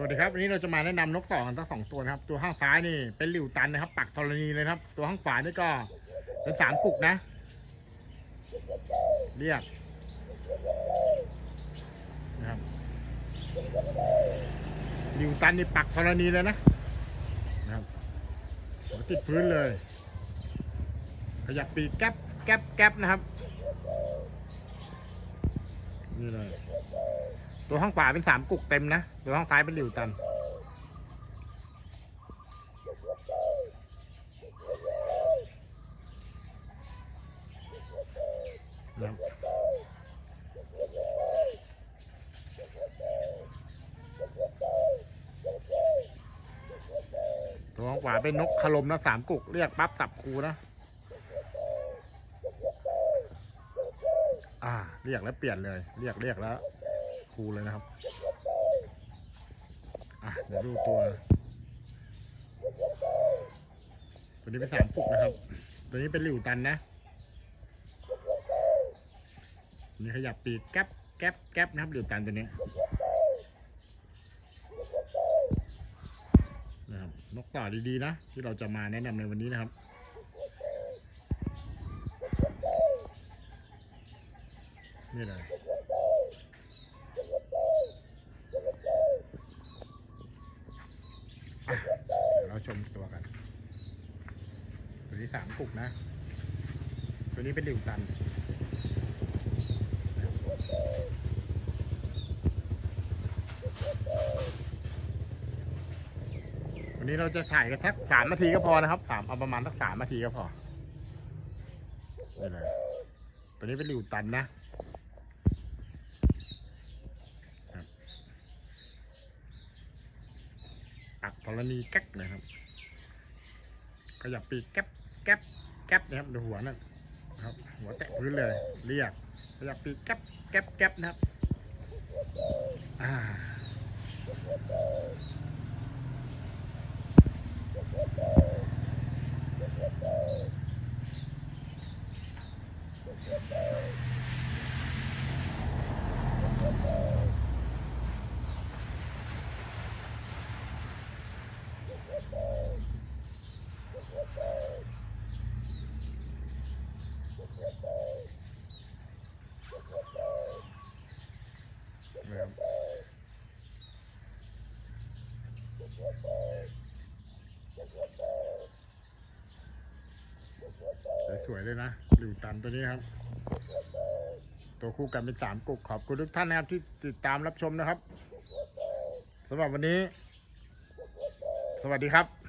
วัสดีครับวันนี้เราจะมาแนะนำนกต่อกันทั้งสองตัวนะครับ ตัวข้างซ้ายนี่เป็นหลิวตันนะครับ ปักธรณีเลยครับ ตัวข้างขวานี่ก็เป็นสามกุกนะ เรียกนะครับหลิวตันนี่ปักธรณีเลยนะนะครับติดพื้นเลย ขยับปีกแก๊บแก๊บแก๊บนะครับนี่เลย ตัวข้างขวาเป็นสามกุกเต็มนะตัวข้างซ้ายเป็นหลิวตัน ตัวข้างขวาเป็นนกขลมนะสามกุกเรียกปั๊บสับครูนะอ่า เรียกแล้วเปลี่ยนเลย เรียกเรียกแล้ว คูเลยนะครับอะเดี๋ยวดูตัว ตัวนี้เป็นสามปุกนะครับ ตัวนี้เป็นหลิวตันนะนี้ขยับปีกแก๊บแก๊บแก๊บนะครับหลิวตันตัวนี้นะครับนกต่อดีๆนะ ที่เราจะมาแนะนำในวันนี้นะครับนี่เลย อะเดี๋ยวเราช มตัวกัน ตัวนี้สามกุกนะ ตัวนี้เป็นหลิวตันวันนี้เราจะถ่ายกันสักสามนาทีก็พอนะครับสามเอาประมาณสักสามนาทีก็พอนี่เลยตัวนี้เป็นหลิวตันนะ ปักธ รณีแก๊กนะครับขยับปีกแก๊บแก๊บแก๊บนะครับดูหัวนั่นนะครับ หัวแตะพื้นเลยเรียกขยับปีกแก๊บแก๊บแก๊บนะครับอ่าน สวยๆเลยนะหลิวตันตัวนี้ครับ ตัวคู่กันเป็นสามกุกขอบคุณทุกท่านนะครับที่ติดตามรับชมนะครับสำหรับวันนี้ สวัสดีครับ